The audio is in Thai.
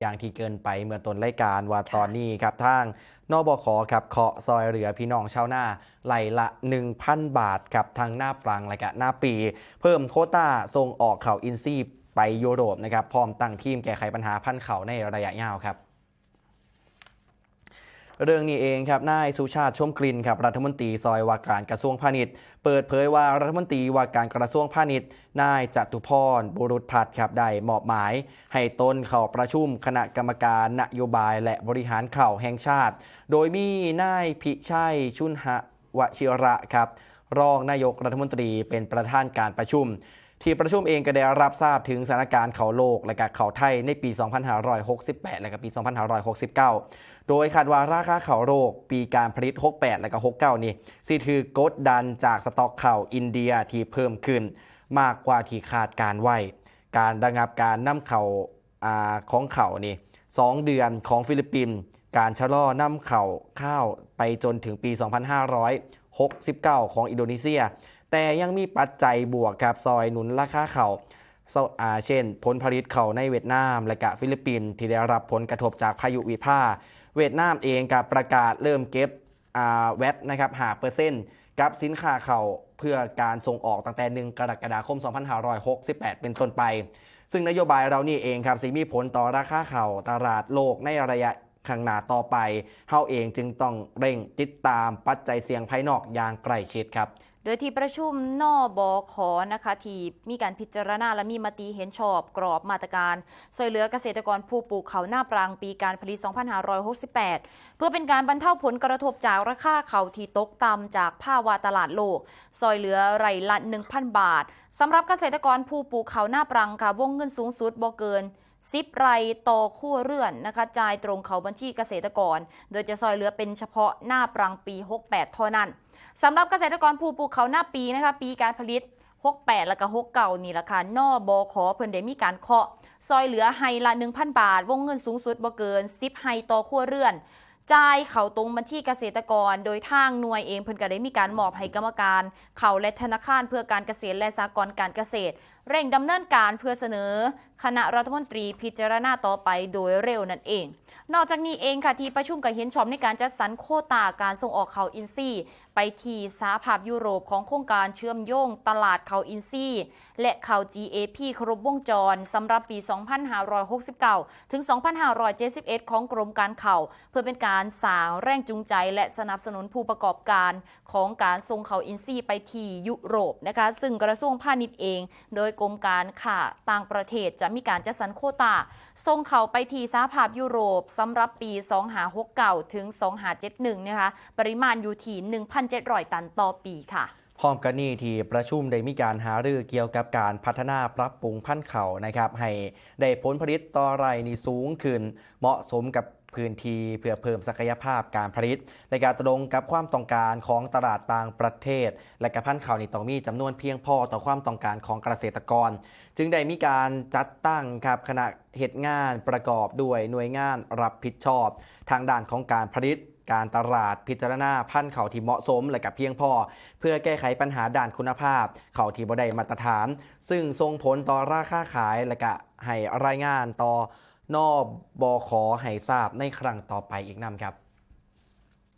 อย่างที่เกินไปเมื่อต้นรายการว่าตอนนี้ครับทางนบขครับเคาะซอยเหลือพี่น้องชาวนาไหลละ 1,000 บาทครับทางหน้าปรังและก็หน้าปี เพิ่มโคต้าส่งออกเข่าอินซีไปยุโรปนะครับพร้อมตั้งทีมแก้ไขปัญหาพันเข่าในระยะยาวครับ เรื่องนี้เองครับนายสุชาติชมกลิ่นครับรัฐมนตรีซอยว่าการกระทรวงพาณิชย์ เปิดเผยว่ารัฐมนตรีว่าการกระทรวงพาณิชย์นายจตุพรบุรุษพัฒน์ครับได้มอบหมาย ให้ตนเข้าประชุมคณะกรรมการนโยบายและบริหารข่าวแห่งชาติ โดยมีนายพิชัยชุนหะวชิระครับรองนายกรัฐมนตรีเป็นประธานการประชุม ที่ประชุมเองก็ได้รับทราบถึงสถานการณ์เขาโลกและก็เขาไทยในปี 2568 และก็ปี 2569 โดยคาดว่าราคาเขาโลกปีการผลิต 68 และก็69 นี่สิถือกดดันจากสต็อกเข่าอินเดียที่เพิ่มขึ้น มากกว่าที่คาดการไว้ การระงับการนำเขาอาของเขานี่2เดือนของฟิลิปปินส์การชะลอนำเข่าข้าวไปจนถึงปี 2569 ของอินโดนีเซีย แต่ยังมีปัจจัยบวกครับซอยหนุนราคาเข่าอ่าเช่น ผลผลิตเข่าในเวียดนาม และกะฟิลิปปินส์ที่ได้รับผลกระทบจากพายุวิภาเวียดนามเองกับประกาศเริ่มเก็บอ่าแวตนะครับหาเปอร์เซ็นต์กับสินค้าเข่าเพื่อการส่งออกตั้งแต่ 1 กรกฎาคม 2568 เป็นต้นไป ซึ่งนโยบายเรานี่เองครับสิมีผลต่อราคาเข่าตลาดโลกในระยะ ข้างหน้าต่อไปเฮาเองจึงต้องเร่งติดตามปัจจัยเสี่ยงภายนอกอย่างใกล้ชิดครับโดยที่ประชุมนอบอขอนะคะที่มีการพิจารณาและมีมติเห็นชอบกรอบมาตรการช่วยเหลือเกษตรกรผู้ปลูกเขาหน้าปรางปีการผลิต 2568 เพื่อเป็นการบรรเทาผลกระทบจากราคาเขาที่ตกต่ำจากภาวะตลาดโลกซอยเหลือไร่ละ 1,000 บาทสำหรับเกษตรกรผู้ปลูกเขาหน้าปรังค่ะวงเงินสูงสุดบ่เกิน ซิปไรต่อครัวเรือนนะคะจ่ายตรงเขาบัญชีเกษตรกร โดยจะซอยเหลือเป็นเฉพาะหน้าปรังปี 68 เท่านั้นสำหรับเกษตรกรผู้ปลูกเขาหน้าปีนะคะปีการผลิต 68 แล้วก็69นี่ราคา นอบอขอเพิ่นได้มีการเคาะ ซอยเหลือไฮละ 1,000 บาท วงเงินสูงสุดบ่เกิน10ไฮต่อครัวเรือน จ่ายเขาตรงบัญชีเกษตรกร โดยทางหน่วยเองเพิ่นก็ได้มีการมอบให้กรรมการ เขาและธนาคารเพื่อการเกษตรและสหกรณ์การเกษตร เร่งดำเนินการเพื่อเสนอ คณะรัฐมนตรีพิจารณาต่อไปโดยเร็วนั่นเอง นอกจากนี้เองค่ะที่ประชุมกับเห็นชอบในการจัดสรรโคตาการส่งออกเขาอินซีย์ ไปที่สหภาพยุโรปของโครงการเชื่อมโยงตลาดเขาอินซีและเขา GAP ครบวงจรสำหรับปี 2569 ถึง 2571 ของกรมการเข่า เพื่อเป็นการสร้างแรงจูงใจ และสนับสนุนผู้ประกอบการของการส่งเขาอินซีไปที่ยุโรปนะคะซึ่งกระทรวงพาณิชย์เอง โดยกรมการข่าต่างประเทศจะมีการจัดสรรโควตาส่งเขาไปที่สหภาพยุโรปสำหรับปี 2569 ถึง 2571 นะคะปริมาณอยู่ที่1,700 ตันต่อปีค่ะพร้อมกันนี้ที่ประชุมได้มีการหารือเกี่ยวกับการพัฒนาปรับปรุงพันธุ์เขานะครับ ให้ได้ผลผลิตต่อไร่นี่สูงขึ้น เหมาะสมกับพื้นที่เพื่อเพิ่มศักยภาพการผลิต ในการตรงกับความต้องการของตลาดต่างประเทศ และกระพันธุ์เขานี่ต้องมีจำนวนเพียงพอต่อความต้องการของเกษตรกร จึงได้มีการจัดตั้งครับคณะเหตุงานประกอบด้วยหน่วยงานรับผิดชอบ ทางด้านของการผลิต การตลาดพิจารณาพันธุ์เขาที่เหมาะสมและกับเพียงพอ เพื่อแก้ไขปัญหาด่านคุณภาพ เขาที่บ่ได้มาตรฐาน ซึ่งส่งผลต่อราคาขายและก็ให้รายงานต่อนอบอขอให้ทราบในครั้งต่อไปอีกนำครับ